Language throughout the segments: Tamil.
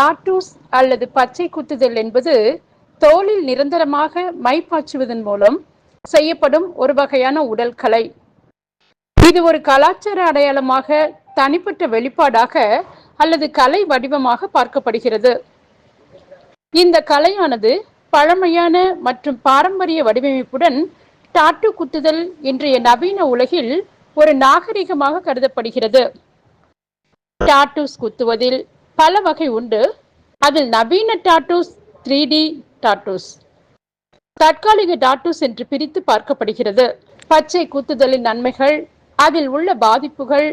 டாட்டூஸ் அல்லது பச்சை குத்துதல் என்பது தோலில் நிரந்தரமாக மைப்பாய்ச்சுவதன் மூலம் செய்யப்படும் ஒரு வகையான உடல் கலை. இது ஒரு கலாச்சார அடையாளமாக தனிப்பட்ட வெளிப்பாடாக அல்லது கலை வடிவமாக பார்க்கப்படுகிறது. இந்த கலையானது பழமையான மற்றும் பாரம்பரிய வடிவமைப்புடன் டாட்டு குத்துதல் இன்றைய நவீன உலகில் ஒரு நாகரிகமாக கருதப்படுகிறது. டாட்டூஸ் குத்துவதில் பல வகை உண்டு. அதில் நவீன டாட்டூஸ் த்ரீ டி டாட்டூஸ். தற்காலிக டாட்டூஸ் என்று பிரித்து பார்க்கப்படுகிறது. பச்சை குத்துதலின் நன்மைகள் அதில் உள்ள பாதிப்புகள்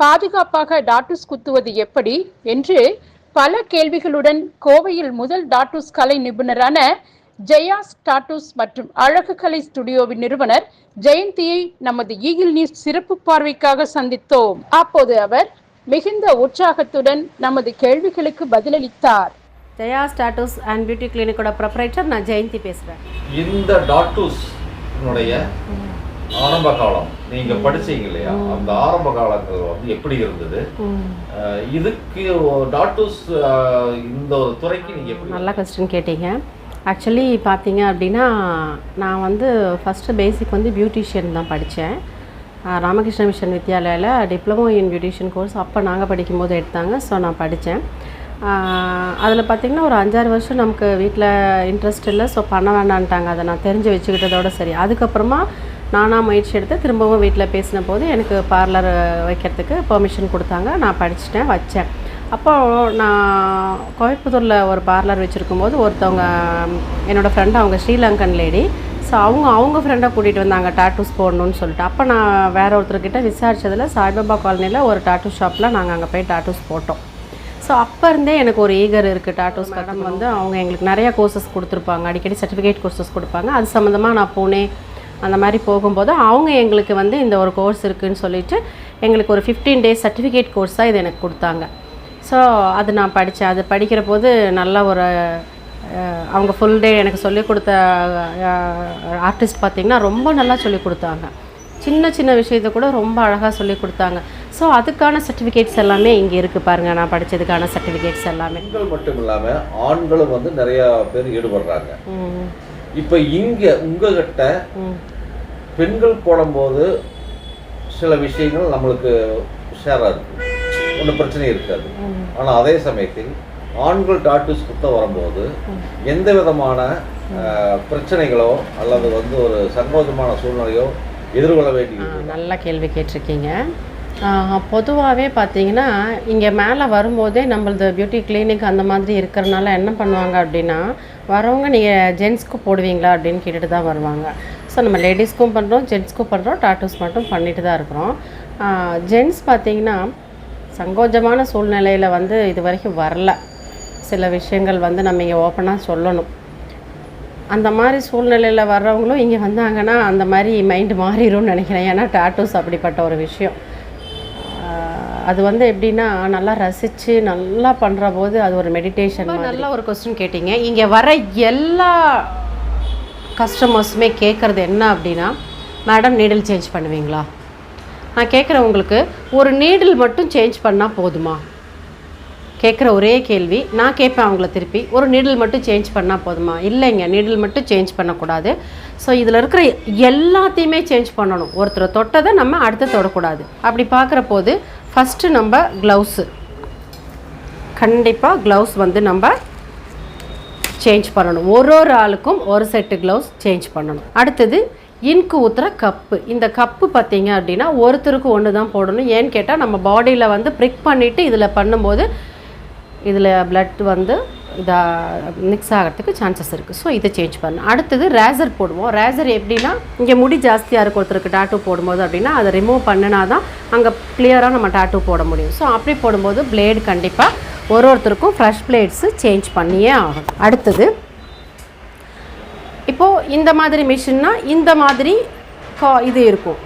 பாதுகாப்பாக டாட்டூஸ் குத்துவது எப்படி என்று பல கேள்விகளுடன் கோவையில் முதல் டாட்டூஸ் கலை நிபுணரான ஜெயாஸ் டாட்டூஸ் மற்றும் அழகு கலை ஸ்டுடியோவின் நிறுவனர் ஜெயந்தியை நமது ஈகில் நியூஸ் சிறப்பு பார்வைக்காக சந்தித்தோம். அப்போது அவர் மிகுந்த உற்சாகத்துடன் நமது கேள்விகளுக்கு பதிலளித்தார். ஜெயா ஸ்டாட்டூஸ் அண்ட் பியூட்டி கிளினிக்கோட ப்ரொப்ரைட்டர் நான் ஜெயந்தி பேசுகிறேன் இந்த டாட்டூஸ் ஆரம்ப காலம் நீங்க படிச்சீங்க இல்லையா? அந்த ஆரம்ப காலங்கள் வந்து எப்படி இருந்தது? இதுக்கு டாட்டூஸ் இந்த ஒரு துறைக்கு நீங்க எப்படி நல்ல கொஸ்டின் கேட்டீங்க. ஆக்சுவலி பார்த்தீங்க அப்படின்னா நான் வந்து ஃபஸ்ட்டு பேசிக் வந்து பியூட்டிஷியன் தான் படித்தேன் ராமகிருஷ்ண மிஷன் வித்யாலயாவில் டிப்ளமோ இன் பியூட்டிஷியன் கோர்ஸ் அப்போ நாங்கள் படிக்கும்போது எடுத்தாங்க. ஸோ நான் படித்தேன் அதில் பார்த்திங்கன்னா ஒரு அஞ்சாறு வருஷம் நமக்கு வீட்டில் இன்ட்ரெஸ்ட் இல்லை. ஸோ பண்ண வேண்டான்ட்டாங்க அதை நான் தெரிஞ்சு வச்சுக்கிட்டதோட சரி. அதுக்கப்புறமா நானாக முயற்சி எடுத்து திரும்பவும் வீட்டில் பேசின போது எனக்கு பார்லர் வைக்கிறதுக்கு பெர்மிஷன் கொடுத்தாங்க. நான் படிச்சுட்டேன் வச்சேன். அப்போது நான் கோயம்புத்தூரில் ஒரு பார்லர் வச்சுருக்கும் போது ஒருத்தவங்க என்னோடய ஃப்ரெண்டு அவங்க ஸ்ரீலங்கன் லேடி ஸோ அவங்க அவங்க ஃப்ரெண்டை கூட்டிகிட்டு வந்தாங்க டாட்டூஸ் போடணும்னு சொல்லிட்டு. அப்போ நான் வேற ஒருத்தர்கிட்ட விசாரிச்சதில் சாய்பாபா காலனியில் ஒரு டாட்டூ ஷாப்பில் நாங்கள் அங்கே போய் டாட்டூஸ் போட்டோம். ஸோ அப்போ இருந்தே எனக்கு ஒரு ஈகர் இருக்குது டாட்டூஸ் மேடம் வந்து அவங்க எங்களுக்கு நிறைய கோர்சஸ் கொடுத்துருப்பாங்க. அடிக்கடி சர்டிஃபிகேட் கோர்சஸ் கொடுப்பாங்க. அது சம்மந்தமாக நான் பூனே அந்த மாதிரி போகும்போது அவங்க எங்களுக்கு வந்து இந்த ஒரு கோர்ஸ் இருக்குதுன்னு சொல்லிட்டு எங்களுக்கு ஒரு ஃபிஃப்டீன் டேஸ் சர்டிஃபிகேட் கோர்ஸாக இது எனக்கு கொடுத்தாங்க. ஸோ அது நான் படித்தேன் அது படிக்கிற போது நல்ல ஒரு அவங்க ஃபுல் டே எனக்கு சொல்லிக் கொடுத்த ஆர்டிஸ்ட் பார்த்திங்கன்னா ரொம்ப நல்லா சொல்லிக் கொடுத்தாங்க. சின்ன சின்ன விஷயத்தை கூட ரொம்ப அழகாக சொல்லி கொடுத்தாங்க. ஸோ அதுக்கான சர்டிஃபிகேட்ஸ் எல்லாமே இங்கே இருக்குது பாருங்கள் நான் படித்ததுக்கான சர்டிஃபிகேட்ஸ் எல்லாமே. பெண்கள் மட்டும் இல்லாம ஆண்களும் வந்து நிறைய பேர் ஈடுபடுறாங்க. இப்ப இங்க உங்ககிட்ட பெண்கள் போடும்போது சில விஷயங்கள் நம்மளுக்கு ஷேராக இருக்கு ஒன்றும் பிரச்சனை இருக்காது. ஆனால் அதே சமயத்தில் ஆண்கள் டாட்டூஸ் குத்த வரும்போது எந்த விதமான பிரச்சனைகளோ அல்லது வந்து ஒரு சங்கோஜமான சூழ்நிலையோ எதிர்கொள்ள வேண்டியது நல்ல கேள்வி கேட்டிருக்கீங்க. பொதுவாகவே பார்த்தீங்கன்னா இங்கே மேலே வரும்போதே நம்மளது பியூட்டி கிளினிக் அந்த மாதிரி இருக்கிறனால என்ன பண்ணுவாங்க அப்படின்னா வரவங்க நீங்கள் ஜென்ஸ்க்கு போடுவீங்களா அப்படின்னு கேட்டுட்டு தான் வருவாங்க. ஸோ நம்ம லேடிஸ்க்கும் பண்ணுறோம் ஜென்ஸ்க்கும் பண்ணுறோம் டாட்டூஸ் மட்டும் பண்ணிட்டு தான் இருக்கிறோம். ஜென்ஸ் பார்த்தீங்கன்னா சங்கோஜமான சூழ்நிலையில் வந்து இது வரைக்கும் வரல. சில விஷயங்கள் வந்து நம்ம இங்கே ஓப்பனாக சொல்லணும். அந்த மாதிரி சூழ்நிலையில் வர்றவங்களும் இங்கே வந்தாங்கன்னா அந்த மாதிரி மைண்டு மாறிடும்னு நினைக்கிறேன். ஏன்னா டாட்டூஸ் அப்படிப்பட்ட ஒரு விஷயம். அது வந்து எப்படின்னா நல்லா ரசித்து நல்லா பண்ணுற போது அது ஒரு மெடிடேஷன் நல்ல ஒரு கொஸ்டின் கேட்டிங்க. இங்கே வர எல்லா கஸ்டமர்ஸுமே கேட்குறது என்ன அப்படின்னா மேடம் நீடில் சேஞ்ச் பண்ணுவீங்களா? நான் கேட்குறேன் உங்களுக்கு. ஒரு நீடில் மட்டும் சேஞ்ச் பண்ணால் போதுமா? கேட்குற ஒரே கேள்வி. நான் கேட்பேன் அவங்கள திருப்பி. ஒரு நீடில் மட்டும் சேஞ்ச் பண்ணால் போதுமா? இல்லைங்க. நீடில் மட்டும் சேஞ்ச் பண்ணக்கூடாது. ஸோ இதில் இருக்கிற எல்லாத்தையுமே சேஞ்ச் பண்ணணும். ஒருத்தர் தொட்டதை நம்ம அடுத்து தொடக்கூடாது. அப்படி பார்க்குற போது ஃபஸ்ட்டு நம்ம க்ளவுஸு கண்டிப்பாக க்ளவுஸ் வந்து நம்ம சேஞ்ச் பண்ணணும். ஒரு ஒரு ஆளுக்கும் ஒரு செட்டு க்ளவுஸ் சேஞ்ச் பண்ணணும். அடுத்தது இன்க்கு ஊற்றுற கப்பு இந்த கப்பு பார்த்தீங்க அப்படின்னா ஒருத்தருக்கு ஒன்று தான் போடணும். ஏன்னு கேட்டால் நம்ம பாடியில் வந்து ப்ரிக் பண்ணிவிட்டு இதில் பண்ணும்போது இதில் ப்ளட் வந்து இதாக மிக்ஸ் ஆகிறதுக்கு சான்சஸ் இருக்குது ஸோ இதை சேஞ்ச் பண்ணணும் அடுத்தது ரேசர் போடுவோம். ரேசர் எப்படின்னா இங்கே முடி ஜாஸ்தியாக இருக்கும் ஒருத்தருக்கு டாட்டூ போடும்போது அப்படின்னா அதை ரிமூவ் பண்ணினா தான் அங்கே கிளியராக நம்ம டாட்டூ போட முடியும். ஸோ அப்படி போடும்போது பிளேடு கண்டிப்பாக ஒரு ஒருத்தருக்கும் ஃப்ரெஷ் பிளேட்ஸு சேஞ்ச் பண்ணியே ஆகும் அடுத்தது இப்போது இந்த மாதிரி மிஷின்னா இந்த மாதிரி கா இது இருக்கும்.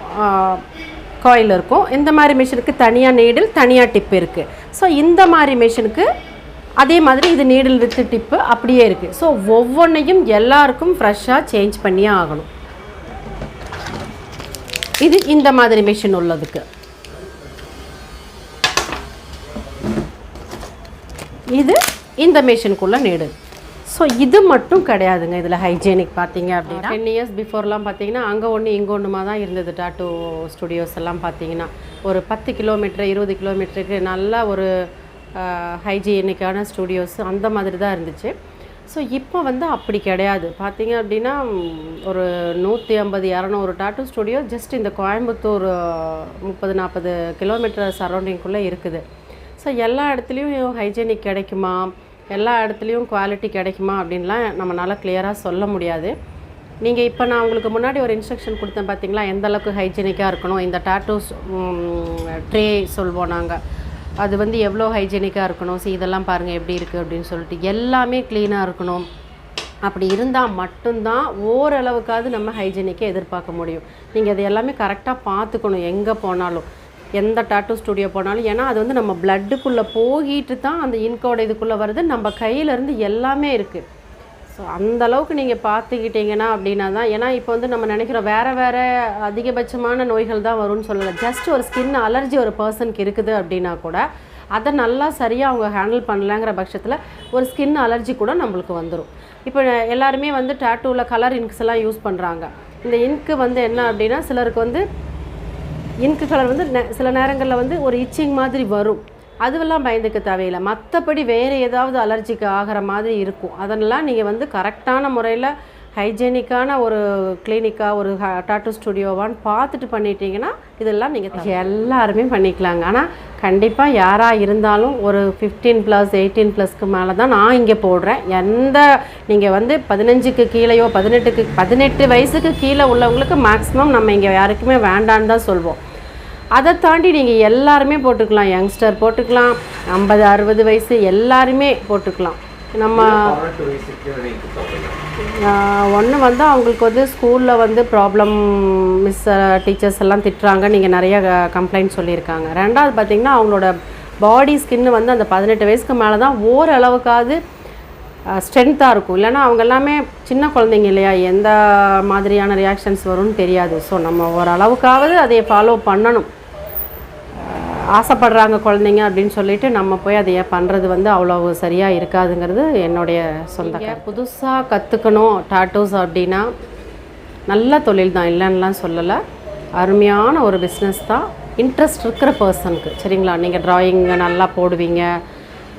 காயில் இருக்கும். இந்த மாதிரி மிஷினுக்கு தனியாக நீடில் தனியாக டிப் இருக்குது ஸோ இந்த மாதிரி மிஷினுக்கு அதே மாதிரி இது நீடில் வித்து டிப்பு அப்படியே இருக்குது ஸோ ஒவ்வொன்றையும் எல்லாருக்கும் ஃப்ரெஷ்ஷாக சேஞ்ச் பண்ணியே ஆகணும். இது இந்த மாதிரி மிஷின் உள்ளதுக்கு. இது இந்த மிஷினுக்குள்ளே நீடு ஸோ இது மட்டும் கிடையாதுங்க. இதில் ஹைஜீனிக் பார்த்தீங்க அப்படின்னா டென் இயர்ஸ் பிஃபோர்லாம் பார்த்தீங்கன்னா அங்கே ஒன்று இங்கே ஒன்றுமா தான் இருந்தது. டாட்டூ ஸ்டுடியோஸ் எல்லாம் பார்த்தீங்கன்னா. ஒரு பத்து கிலோமீட்டர் இருபது கிலோமீட்டருக்கு நல்ல ஒரு ஹைஜீனிக்கான ஸ்டுடியோஸ் அந்த மாதிரி தான் இருந்துச்சு. ஸோ இப்போ வந்து அப்படி கிடையாது. பார்த்தீங்க அப்படின்னா ஒரு நூற்றி ஐம்பது இரநூறு டாட்டூ ஸ்டுடியோ ஜஸ்ட் இந்த கோயம்புத்தூர் முப்பது நாற்பது கிலோமீட்டர் சரௌண்டிங்குள்ளே இருக்குது. ஸோ எல்லா இடத்துலையும் ஹைஜீனிக் கிடைக்குமா? எல்லா இடத்துலையும் குவாலிட்டி கிடைக்குமா அப்படின்லாம் நம்மளால் கிளியராக சொல்ல முடியாது. நீங்கள் இப்போ நான் உங்களுக்கு முன்னாடி ஒரு இன்ஸ்ட்ரக்ஷன் கொடுத்தேன் பார்த்தீங்களா எந்த அளவுக்கு ஹைஜீனிக்காக இருக்கணும்? இந்த டாட்டூஸ் ட்ரே சொல்வோம் நாங்கள் அது வந்து எவ்வளோ ஹைஜீனிக்காக இருக்கணும்? சி இதெல்லாம் பாருங்கள் எப்படி இருக்குது அப்படின்னு சொல்லிட்டு எல்லாமே க்ளீனாக இருக்கணும். அப்படி இருந்தால் மட்டும்தான் ஓரளவுக்காவது நம்ம ஹைஜீனிக்கை எதிர்பார்க்க முடியும். நீங்கள் அது எல்லாமே கரெக்டாக பார்த்துக்கணும். எங்கே போனாலும். எந்த டாட்டூ ஸ்டுடியோ போனாலும் ஏன்னா அது வந்து நம்ம பிளட்டுக்குள்ளே போகிட்டு தான் அந்த இன்கோட இதுக்குள்ளே வருது. நம்ம கையிலேருந்து எல்லாமே இருக்குது ஸோ அந்த அளவுக்கு நீங்கள் பார்த்துக்கிட்டிங்கன்னா அப்படின்னா தான் ஏன்னா இப்போ வந்து நம்ம நினைக்கிறோம் வேறு வேறு அதிகபட்சமான நோய்கள் தான் வரும்னு சொல்லலை. ஜஸ்ட் ஒரு ஸ்கின் அலர்ஜி ஒரு பர்சனுக்கு இருக்குது அப்படின்னா கூட அதை நல்லா சரியாக அவங்க ஹேண்டில் பண்ணலங்கிற பட்சத்தில் ஒரு ஸ்கின் அலர்ஜி கூட நம்மளுக்கு வந்துடும் இப்போ எல்லாருமே வந்து டேட்டூவில் கலர் இன்க்ஸ் எல்லாம் யூஸ் பண்ணுறாங்க இந்த இன்க்கு வந்து என்ன அப்படின்னா சிலருக்கு வந்து இன்க்கு கலர் வந்து சில நேரங்களில் வந்து ஒரு இச்சிங் மாதிரி வரும். அதுவெல்லாம் பயந்துக்க தேவையில்லை. மற்றபடி வேறு ஏதாவது அலர்ஜிக்கு ஆகிற மாதிரி இருக்கும். அதெல்லாம் நீங்கள் வந்து கரெக்டான முறையில் ஹைஜீனிக்கான ஒரு கிளினிக்காக ஒரு டாட்டூ ஸ்டுடியோவான்னு பார்த்துட்டு பண்ணிட்டீங்கன்னா இதெல்லாம் நீங்கள் எல்லாருமே பண்ணிக்கலாங்க. ஆனால் கண்டிப்பாக யாராக இருந்தாலும் ஒரு ஃபிஃப்டீன் ப்ளஸ் எயிட்டீன் ப்ளஸ்க்கு மேலே தான் நான் இங்கே போடுறேன். எந்த நீங்கள் வந்து பதினஞ்சுக்கு கீழேயோ பதினெட்டுக்கு பதினெட்டு வயசுக்கு கீழே உள்ளவங்களுக்கு மேக்ஸிமம் நம்ம இங்கே யாருக்குமே வேண்டான்னு தான் சொல்வோம். அதை தாண்டி நீங்கள் எல்லாருமே போட்டுக்கலாம். யங்ஸ்டர் போட்டுக்கலாம். ஐம்பது அறுபது வயசு எல்லாருமே போட்டுக்கலாம். நம்ம ஒன்று வந்து அவங்களுக்கு வந்து ஸ்கூலில் வந்து ப்ராப்ளம் மிஸ் டீச்சர்ஸ் எல்லாம் திட்டுறாங்க. நீங்கள் நிறைய கம்ப்ளைண்ட் சொல்லியிருக்காங்க. ரெண்டாவது பார்த்தீங்கன்னா அவங்களோட பாடி ஸ்கின்னு வந்து அந்த பதினெட்டு வயசுக்கு மேலே தான் ஓரளவுக்காவது ஸ்ட்ரென்த்தாக இருக்கும். இல்லைன்னா அவங்க எல்லாமே சின்ன குழந்தைங்க இல்லையா? எந்த மாதிரியான ரியாக்ஷன்ஸ் வரும்னு தெரியாது. ஸோ நம்ம ஓரளவுக்காவது அதை ஃபாலோ பண்ணணும். ஆசைப்படுறாங்க குழந்தைங்க அப்படின்னு சொல்லிட்டு நம்ம போய் அதை பண்ணுறது வந்து அவ்வளோ சரியாக இருக்காதுங்கிறது என்னுடைய சொந்த புதுசாக கற்றுக்கணும் டாட்டூஸ் அப்படின்னா நல்ல தொழில் தான் இல்லைன்னுலாம் சொல்லலை. அருமையான ஒரு பிஸ்னஸ் தான். இன்ட்ரெஸ்ட் இருக்கிற பர்சனுக்கு சரிங்களா? நீங்கள் டிராயிங் நல்லா போடுவீங்க.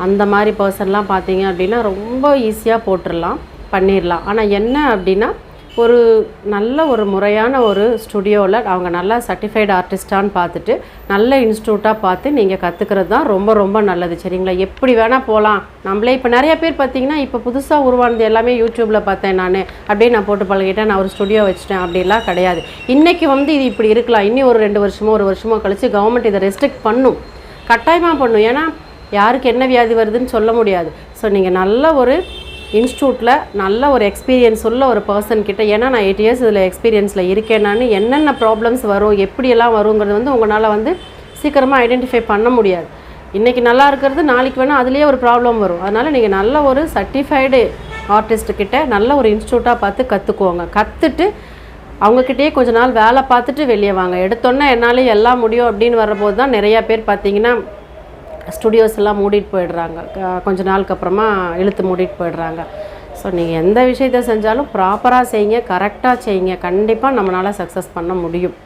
அந்த மாதிரி பர்சன்லாம் பார்த்தீங்க அப்படின்னா ரொம்ப ஈஸியாக போட்டுடலாம் பண்ணிடலாம். ஆனால் என்ன அப்படின்னா ஒரு நல்ல ஒரு முறையான ஒரு ஸ்டுடியோவில் அவங்க நல்லா சர்டிஃபைடு ஆர்டிஸ்டான்னு பார்த்துட்டு நல்ல இன்ஸ்டியூட்டாக பார்த்து நீங்கள் கற்றுக்கிறது தான் ரொம்ப ரொம்ப நல்லது. சரிங்களா? எப்படி வேணால் போகலாம் நம்மளே இப்போ நிறைய பேர் பார்த்தீங்கன்னா இப்போ புதுசாக உருவானது எல்லாமே யூடியூப்பில் பார்த்தேன் நான். அப்படியே நான் போட்டு பழகிட்டேன். நான் ஒரு ஸ்டுடியோ வச்சுட்டேன் அப்படிலாம் கிடையாது. இன்றைக்கி வந்து இது இப்படி இருக்கலாம். இன்னி ஒரு ரெண்டு வருஷமோ ஒரு வருஷமோ கழித்து கவர்மெண்ட் இதை ரெஸ்ட்ரிக்ட் பண்ணும். கட்டாயமாக பண்ணும். ஏன்னா யாருக்கு என்ன வியாதி வருதுன்னு சொல்ல முடியாது. ஸோ நீங்கள் நல்ல ஒரு இன்ஸ்டியூட்டில் நல்ல ஒரு எக்ஸ்பீரியன்ஸ் உள்ள ஒரு பர்சன் கிட்ட ஏன்னா நான் எயிட் இயர்ஸ் இதில் எக்ஸ்பீரியன்ஸில் இருக்கேனான்னு என்னென்ன ப்ராப்ளம்ஸ் வரும் எப்படியெல்லாம் வருங்கிறது வந்து உங்களால் வந்து சீக்கிரமாக ஐடென்டிஃபை பண்ண முடியாது. இன்றைக்கி நல்லா இருக்கிறது நாளைக்கு வேணால் அதுலேயே ஒரு ப்ராப்ளம் வரும். அதனால் நீங்கள் நல்ல ஒரு சர்டிஃபைடு ஆர்டிஸ்ட்டுக்கிட்ட நல்ல ஒரு இன்ஸ்டியூட்டாக பார்த்து கற்றுக்குவோங்க கற்றுட்டு அவங்கக்கிட்டேயே கொஞ்ச நாள் வேலை பார்த்துட்டு வெளியே வாங்க. எடுத்தோன்னே என்னாலே எல்லாம் முடியும் அப்படின்னு வர்றபோது தான் நிறையா பேர் பார்த்தீங்கன்னா ஸ்டுடியோஸ் எல்லாம் மூடிட்டு போயிடுறாங்க. க- கொஞ்ச நாளுக்கு அப்புறமா இழுத்து மூடிட்டு போயிடுறாங்க. ஸோ நீங்கள் எந்த விஷயத்த செஞ்சாலும் ப்ராப்பராக செய்யுங்க கரெக்டாக செய்யுங்க கண்டிப்பாக நம்மளால் சக்ஸஸ் பண்ண முடியும்.